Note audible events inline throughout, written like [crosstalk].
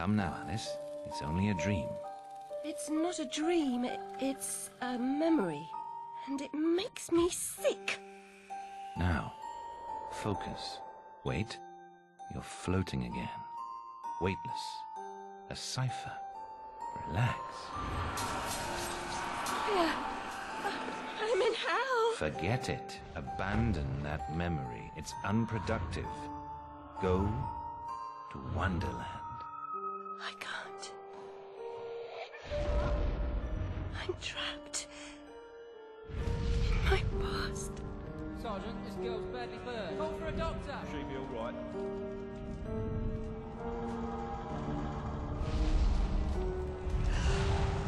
Come now, Alice. It's only a dream. It's not a dream, it's a memory. And it makes me sick. Now, focus. Wait. You're floating again. Weightless. A cipher. Relax. I'm in hell. Forget it. Abandon that memory. It's unproductive. Go to Wonderland. I can't. I'm trapped. In my past. Sergeant, this girl's badly burned. Call for a doctor. She'll be all right.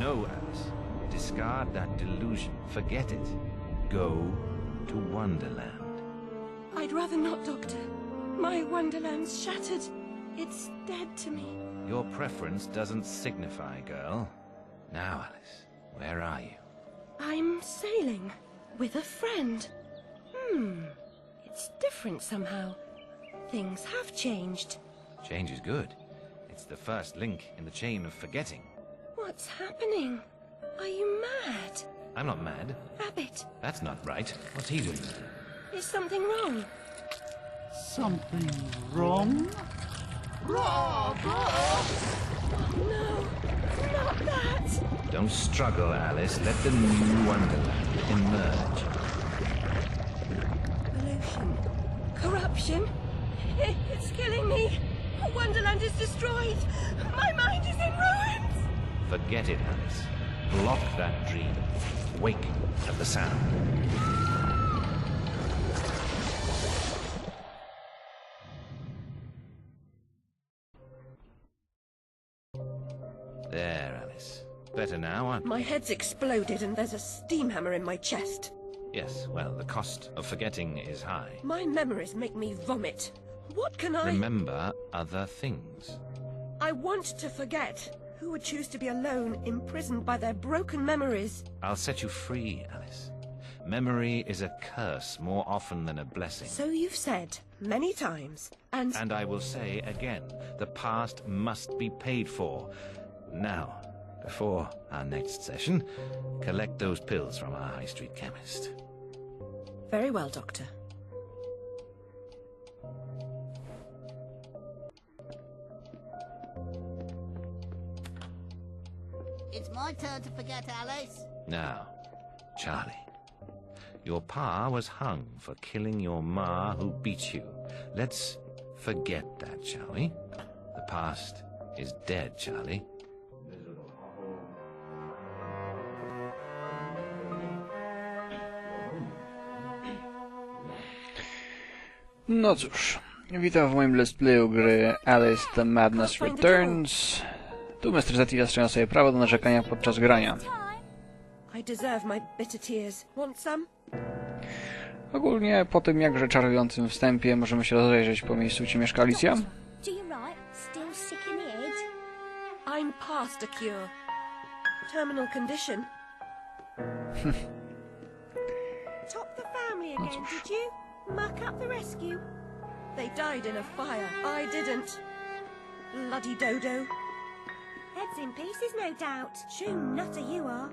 No, Alice. Discard that delusion. Forget it. Go to Wonderland. I'd rather not, Doctor. My Wonderland's shattered. It's dead to me. Your preference doesn't signify, girl. Now, Alice, where are you? I'm sailing with a friend. Hmm. It's different somehow. Things have changed. Change is good. It's the first link in the chain of forgetting. What's happening? Are you mad? I'm not mad. Rabbit, That's not right. What's he doing? is something wrong? Something wrong? No, not that. Don't struggle, Alice. Let the new Wonderland emerge. Pollution. Corruption. I- It's killing me. Wonderland is destroyed. My mind is in ruins. Forget it, Alice. Block that dream. Wake at the sound. Now, aren't My head's exploded and there's a steam hammer in my chest. Yes, well, the cost of forgetting is high. My memories make me vomit. What can I... Remember other things. I want to forget. Who would choose to be alone, imprisoned by their broken memories? I'll set you free, Alice. Memory is a curse more often than a blessing. So you've said many times. And, And I will say again, the past must be paid for. Now, before our next session, collect those pills from our high street chemist. very well, Doctor. It's my turn to forget, Alice. Now, Charlie, your pa was hung for killing your ma who beat you. Let's forget that, shall we? The past is dead, Charlie. No cóż, witam w moim let's playu gry Alice the Madness Returns. Tu Mr. Zeti zastrzega sobie prawo do narzekania podczas grania. I deserve my bitter tears. Want some? Ogólnie po tym jakże czarującym wstępie możemy się rozejrzeć po miejscu, gdzie mieszka Alicja. Do you right? Still sick in the head? I'm past a cure. Terminal condition. [laughs] Top the family again, did you? Muck up the rescue? They died in a fire. I didn't. Bloody dodo. Heads in pieces, no doubt. True nutter you are.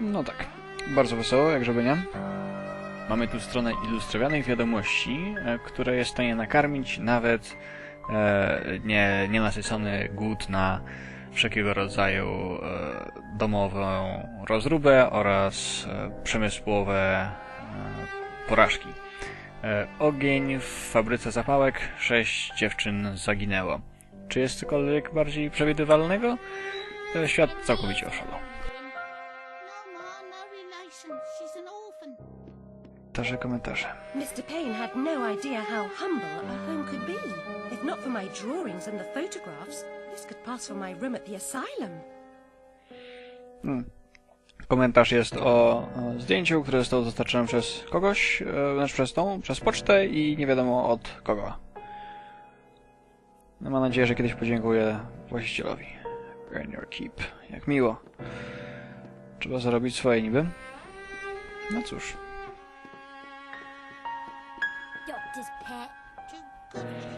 No tak, bardzo wesoło, jak żeby nie. Mamy tu stronę ilustrowanych wiadomości, e, które jest w stanie nakarmić nawet e, nie, nienasycony głód na wszelkiego rodzaju e, domową rozróbę oraz e, przemysłowe e, porażki. E, ogień w fabryce zapałek, sześć dziewczyn zaginęło. Czy jest cokolwiek bardziej przewidywalnego? E, Świat całkowicie oszalał. Komentarze, komentarze. Mr. Payne had no idea how humble home could be. If not for my drawings and the photographs, this could pass for my room at the asylum. Komentarz jest o, zdjęciu, które zostało dostarczone przez kogoś, e, znaczy przez tą, przez pocztę i nie wiadomo od kogo. No, mam nadzieję, że kiedyś podziękuję właścicielowi. Earn your keep. Jak miło. Trzeba zarobić swoje niby. No cóż. Doctor's pet.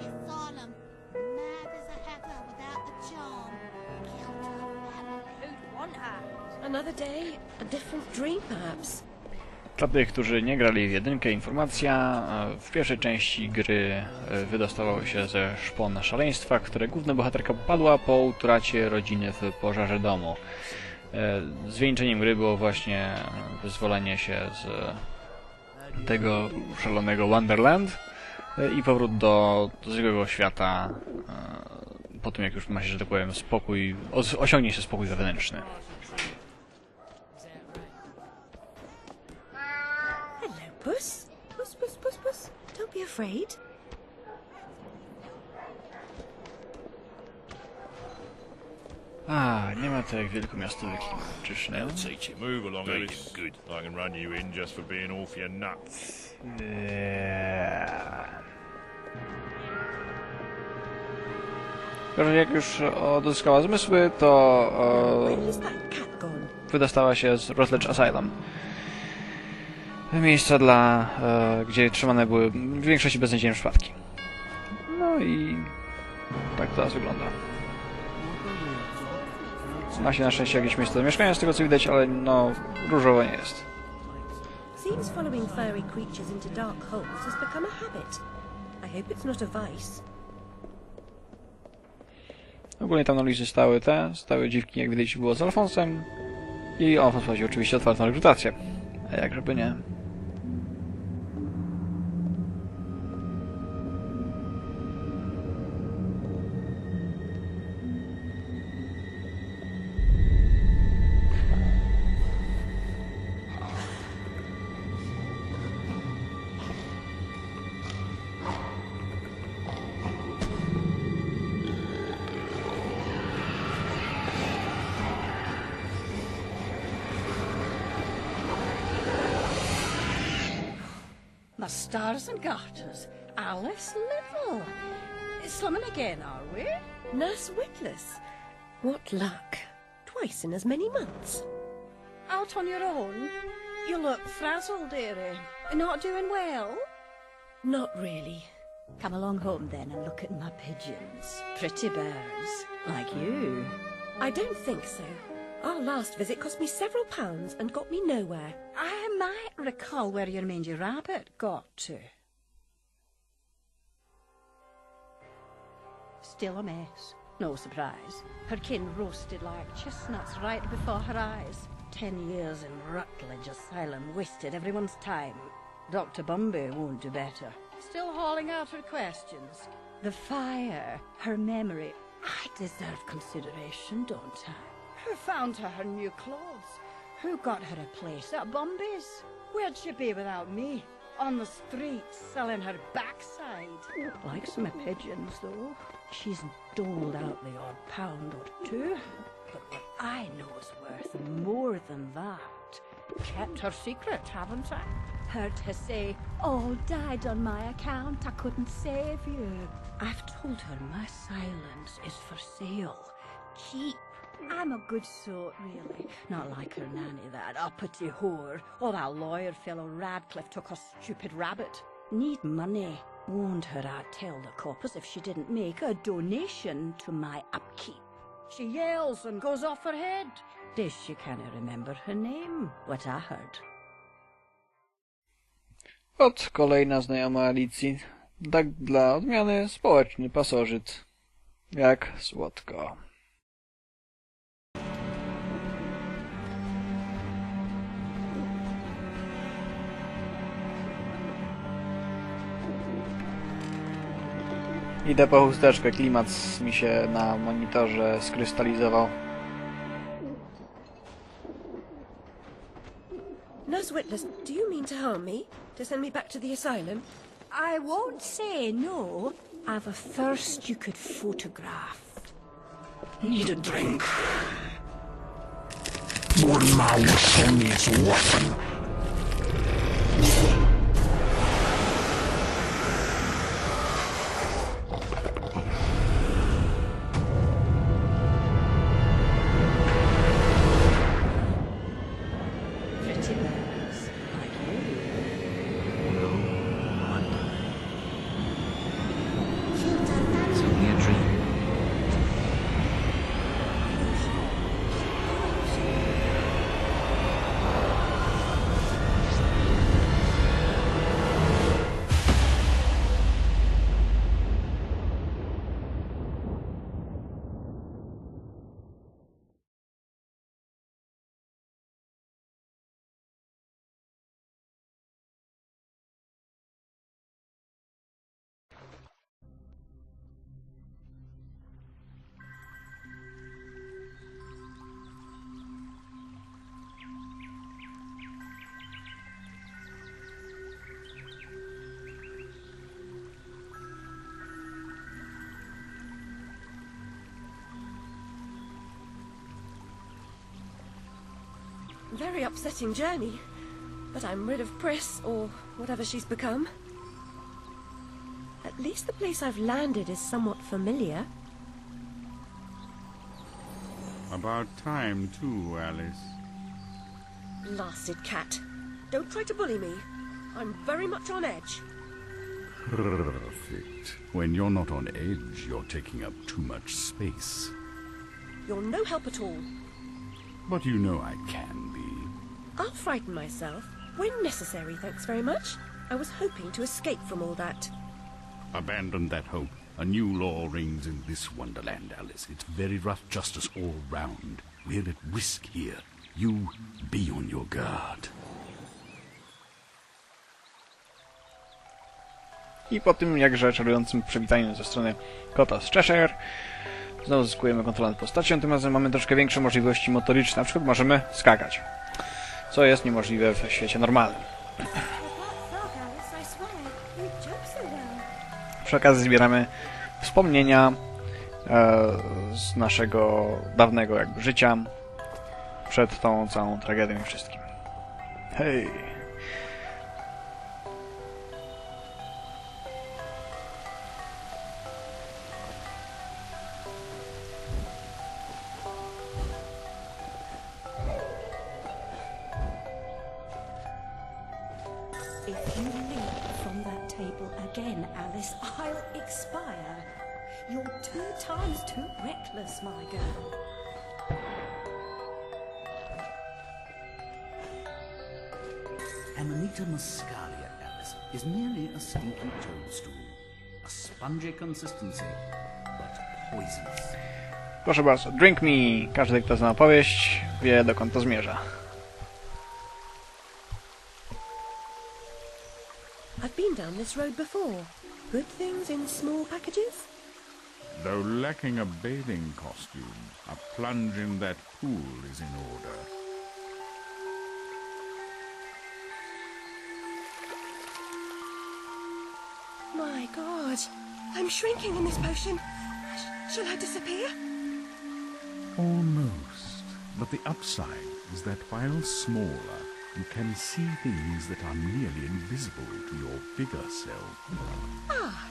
Dla tych, którzy nie grali w jedynkę, informacja. e, W pierwszej części gry e, wydostawało się ze szpon szaleństwa, które główna bohaterka popadła po utracie rodziny w pożarze domu. E, Zwieńczeniem gry było właśnie wyzwolenie się z tego szalonego Wonderland i powrót do, do zwykłego świata po tym, jak już ma się, że tak powiem, spokój, os- osiągnie się spokój wewnętrzny. Afraid. A, nie ma to jak wielkomiastowy klimat, czyż nie? Teach you. Move along, Edith. Good. I can run you in just for being off your nuts. Że jak już odzyskała zmysły, to e, wydostała się z Rosledge Asylum. Miejsca dla, e, gdzie trzymane były w większości beznadziejne przypadki. No i tak to teraz wygląda. Ma się na szczęście jakieś miejsce do mieszkania, z tego co widać, ale no, różowo nie jest. Seems following furry creatures into dark holes has become a habit. I hope it's not a vice. Ogólnie tam na ulicy stały te, stały dziwki, jak widać było z Alfonsem. I Alfons prowadził oczywiście otwartą rekrutację. A jak żeby nie. The stars and garters. Alice Little. Slumming again, are we? Nurse Witless. What luck. Twice in as many months. Out on your own? You look frazzled, dearie. Not doing well? Not really. Come along home then and look at my pigeons. Pretty birds, like you. I don't think so. Our last visit cost me several pounds and got me nowhere. I might recall where your mangy rabbit got to. Still a mess. No surprise. Her kin roasted like chestnuts right before her eyes. Ten years in Rutledge Asylum wasted everyone's time. Dr. Bumby won't do better. Still hauling out her questions. The fire, her memory. I deserve consideration, don't I? Who found her her new clothes? Who got her a place at Bumby's? Where'd she be without me? On the streets, selling her backside. Likes my pigeons, though. She's doled out the odd pound or two. But what I know is worth more than that. Kept her secret, haven't I? Heard her say, all died on my account, I couldn't save you. I've told her my silence is for sale. Cheap. I'm a good sort, really. Not like her nanny, that uppity whore, or that lawyer fellow Radcliffe took her stupid rabbit. Need money. Warned her I'd tell the coppers if she didn't make a donation to my upkeep. She yells and goes off her head. This she can't remember her name, what I heard. Ot, kolejna znajoma Alicji. Tak dla odmiany społeczny pasożyt. Jak słodko. Idę po chusteczkę, klimat mi się na monitorze skrystalizował. Nurse Witless, do you mean to harm me? To send me back to the asylum? I won't say no. I've a thirst you could photograph. Need a drink. Pretty Very upsetting journey. But I'm rid of Priss, or whatever she's become. At least the place I've landed is somewhat familiar. About time, too, Alice. Blasted cat. Don't try to bully me. I'm very much on edge. Perfect. When you're not on edge, you're taking up too much space. You're no help at all. But you know I can. I'll frighten myself when necessary, thanks very much. I was hoping to escape from all that. Abandon that hope. A new law reigns in this wonderland, Alice. It's very rough justice all round. We're at risk here. You be on your guard. I po tym jakże czarującym przywitaniu ze strony kota z Cheshire znowu zyskujemy kontrolę nad postacią, tym razem mamy troszkę większe możliwości motoryczne, na przykład możemy skakać, co jest niemożliwe w świecie normalnym. Przy okazji zbieramy wspomnienia e, z naszego dawnego jakby życia przed tą całą tragedią i wszystkim. Hej! Times too reckless, my girl. Amanita muscaria, Alice, is merely a stinky toadstool. A spongy consistency, but poisonous. Proszę bardzo, drink me! Każdy, kto zna opowieść, wie dokąd to zmierza. I've been down this road before. Good things in small packages? Though lacking a bathing costume, a plunge in that pool is in order. My god. I'm shrinking in this potion. Sh- shall I disappear? Almost. But the upside is that while smaller, you can see things that are nearly invisible to your bigger self. Ah,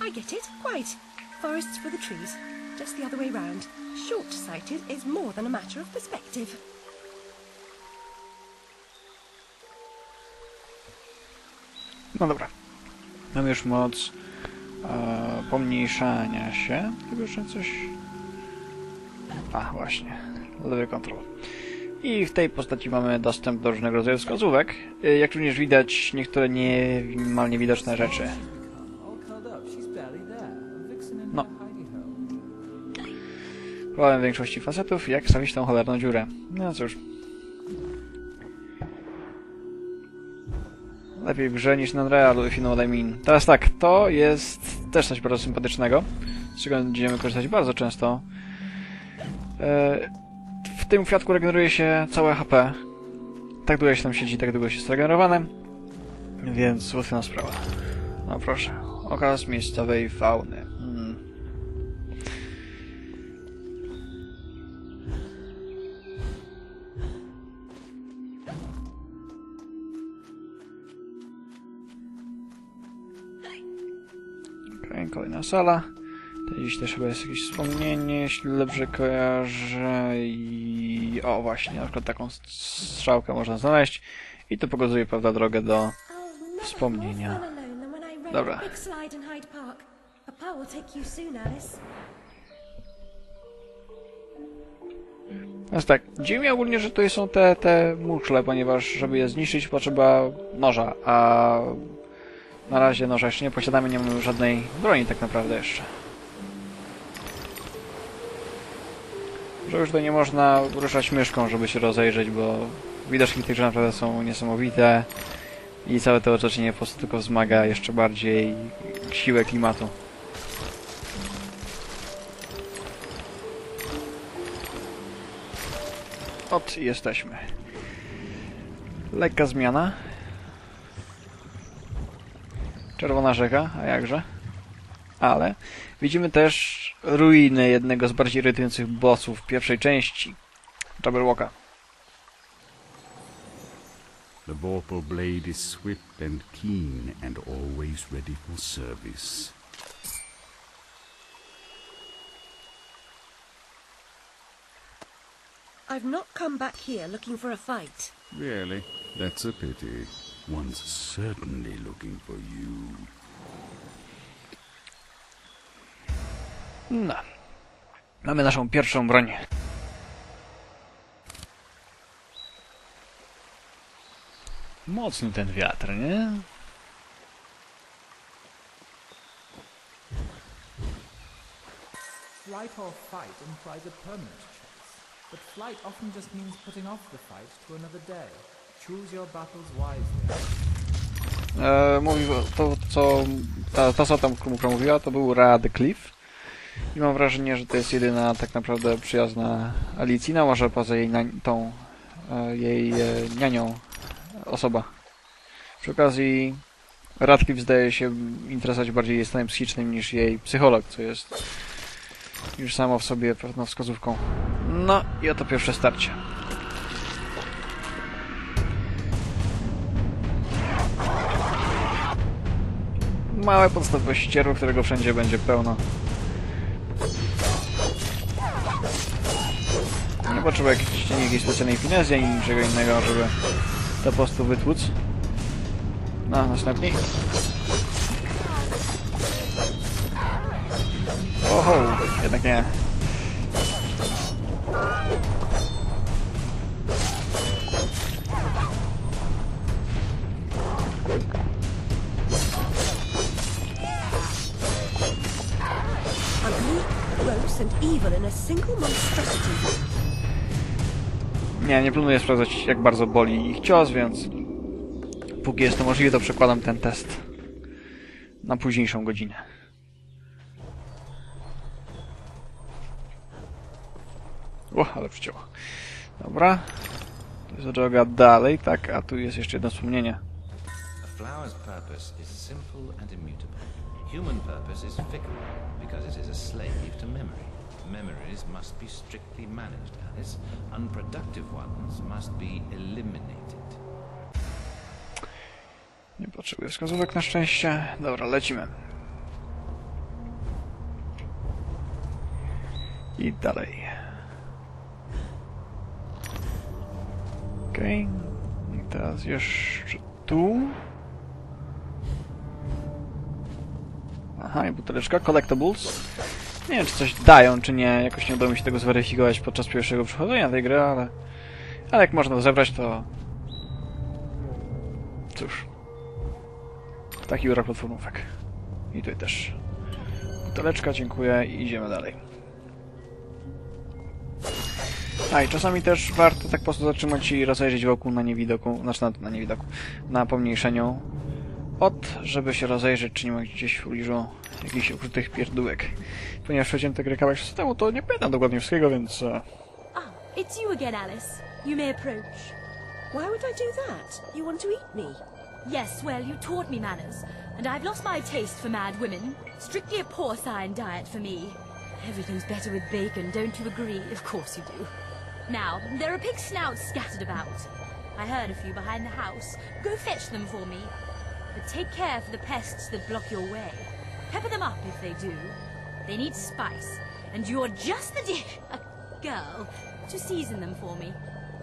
I get it. Quite. Forests for the trees. Just the other way round. Short-sighted is more than a matter of perspective. No dobra. Mamy już moc e, pomniejszania się. Chyba jeszcze coś... A, właśnie. Lewy control. I w tej postaci mamy dostęp do różnego rodzaju wskazówek. E, Jak również widać niektóre niemalnie widoczne rzeczy. Problem większości facetów, jak stawić tą cholerną dziurę. No cóż. Lepiej grze niż na realu, if you know what I mean. Teraz tak, to jest też coś bardzo sympatycznego, z czego będziemy korzystać bardzo często. E, W tym kwiatku regeneruje się całe HP. Tak długo się tam siedzi, tak długo się jest regenerowane. Więc łatwa sprawa. No proszę. Okaz miejscowej fauny. Okej, kolejna sala. To Gdzieś też chyba jest jakieś wspomnienie, jeśli dobrze kojarzę. I... O, właśnie, na przykład taką strzałkę można znaleźć. I to pokazuje, prawda, drogę do... Wspomnienia. Dobra. Więc tak, dziwi mnie ogólnie, że tutaj są te, te muszle, ponieważ żeby je zniszczyć potrzeba noża, a na razie noża jeszcze nie posiadamy, nie mamy żadnej broni tak naprawdę jeszcze. Że już tutaj nie można ruszać myszką, żeby się rozejrzeć, bo widoczki tych naprawdę są niesamowite i całe to otoczenie po prostu tylko wzmaga jeszcze bardziej siłę klimatu. Ot, jesteśmy. Lekka zmiana. Czerwona rzeka, a jakże? Ale widzimy też ruiny jednego z bardziej irytujących bossów pierwszej części Jabberwocka. The Vorpal blade is swift and keen and always ready for service. I've not come back here looking for a fight. Really? That's a pity. One's certainly looking for you. No. Mamy naszą pierwszą broń. Mocny ten wiatr, nie? Flight or fight implies a permanent choice. But flight often just means putting off the fight to another day. E, mówi, to, co ta, ta osoba, tam, która mówiła, to był Radcliffe. I mam wrażenie, że to jest jedyna tak naprawdę przyjazna Alicji, no może poza jej tą e, jej e, nianią osoba. Przy okazji Radcliffe zdaje się interesować bardziej jej stanem psychicznym niż jej psycholog, co jest już samo w sobie pewną wskazówką. No i oto pierwsze starcie. Małe podstawowe ścierwo, którego wszędzie będzie pełno. Nie potrzeba jakiejś, jakiejś specjalnej finezji ani niczego innego, żeby to po prostu wytłuc. No, następnie. Oho, jednak nie. Single monstrosity. Nie, nie planuję sprawdzać jak bardzo boli ich cios, więc póki jest to możliwe, to przekładam ten test na późniejszą godzinę. O, ale przycięło. Dobra. To jest droga dalej, tak, a tu jest jeszcze jedno wspomnienie. Flower's purpose is simple and immutable. Human purpose is fickle because it is a slave to memory. Memories must be strictly managed, Alice. Unproductive ones must be eliminated. Nie potrzebuję wskazówek na szczęście. Dobra, lecimy. I dalej. Okej. I teraz jeszcze tu. Aha, i buteleczka. Collectibles. Nie wiem, czy coś dają, czy nie. Jakoś nie udało mi się tego zweryfikować podczas pierwszego przechodzenia tej gry, ale... Ale jak można to zebrać, to... Cóż. Taki urok platformówek. I tutaj też. Buteleczka, dziękuję i idziemy dalej. A i czasami też warto tak po prostu zatrzymać i rozejrzeć wokół na niewidoku, znaczy na, na niewidoku, na pomniejszeniu od, żeby się rozejrzeć, czy nie ma gdzieś w pobliżu jakichś ukrytych pierdółek. Ponieważ tę grę kawałek to nie pamiętam dokładnie wszystkiego, więc... Ah, it's you again, Alice. You may approach. Why would I do that? You want to eat me? Yes, well, you taught me manners, and I've lost my taste for mad women. Strictly a porcine diet for me. Everything's better with bacon, don't you agree? Of course you do. Now, there are pig snouts scattered about. I heard a few behind the house. Go fetch them for me. But take care for the pests that block your way. Pepper them up if they do. They need spice, and you're just the di- [laughs] a girl to season them for me.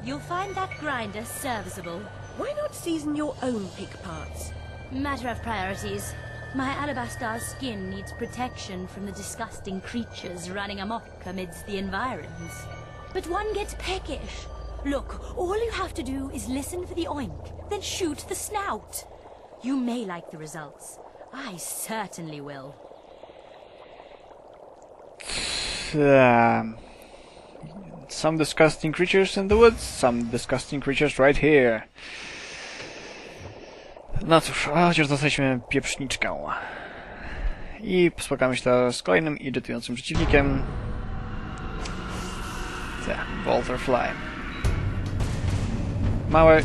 You'll find that grinder serviceable. Why not season your own pig parts? Matter of priorities. My alabaster skin needs protection from the disgusting creatures running amok amidst the environs. But one gets peckish. Look, all you have to do is listen for the oink, then shoot the snout. You may like the results. I certainly will. Um, some disgusting creatures in the woods, some disgusting creatures right here. No cóż, a chociaż dostaliśmy pieprzniczkę. I spotkamy się teraz z kolejnym irytującym przeciwnikiem. Tak, Bolterfly. Małe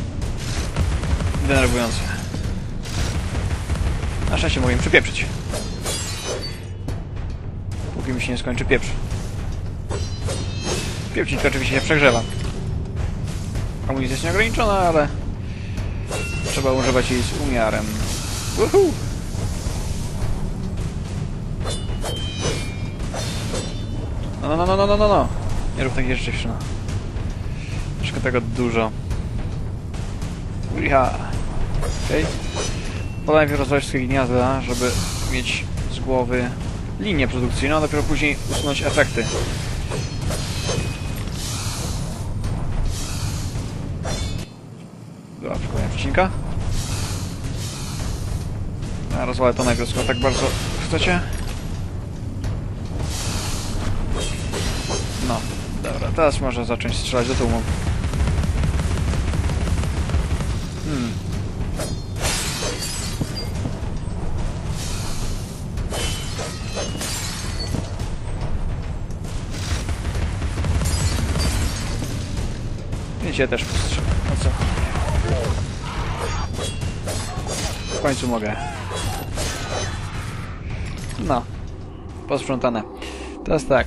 denerwujące. Na szczęście mogę im przypieprzyć. Póki mi się nie skończy pieprz. Pieprzniczka oczywiście się przegrzewa. Amunicja jest nieograniczona, ale... trzeba używać jej z umiarem. Woohoo! No, no, no, no, no, no, no. Nie rób takich rzeczy, dziewczyna. Troszkę tego dużo. Uja. Okej. Okay. Najpierw rozwijać wszystkie gniazda, żeby mieć z głowy linię produkcyjną, a dopiero później usunąć efekty. Dobra, przykładnie przeciwnika. Ja rozwalę to najpierw, skoro tak bardzo chcecie. No, dobra, teraz może zacząć strzelać do tłumu. I cię też postrzelę. No co? W końcu mogę. No. Posprzątane. Teraz tak.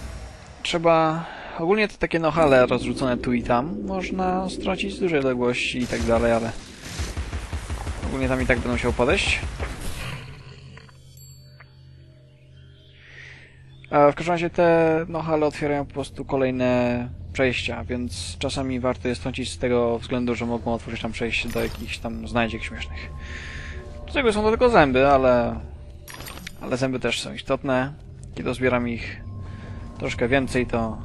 Trzeba... Ogólnie to takie nohale rozrzucone tu i tam. Można stracić duże odległości i tak dalej, ale... Ogólnie tam i tak będę musiał podejść. A w każdym razie te nohale otwierają po prostu kolejne przejścia, więc czasami warto jest trącić z tego względu, że mogą otworzyć tam przejście do jakichś tam znajdziek śmiesznych. Do tego są to tylko zęby, ale... Ale zęby też są istotne. Kiedy zbieram ich troszkę więcej, to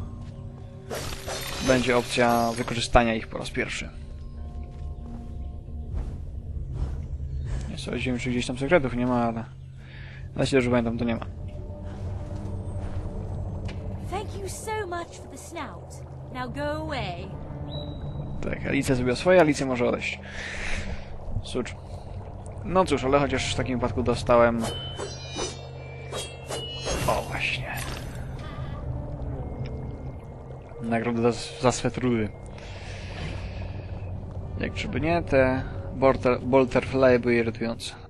będzie opcja wykorzystania ich po raz pierwszy. Nie sądzimy, czy gdzieś tam sekretów nie ma, ale... Ale się dobrze pamiętam, to nie ma. Thank you so much for the snout. Now go away. Tak, Alicja zrobiła swoje, Alicja może odejść. Cóż. No cóż, ale chociaż w takim wypadku dostałem... O, właśnie. Nagrodę za, za swe trudy. Jak żeby nie, te bolter, bolterfly były irytujące.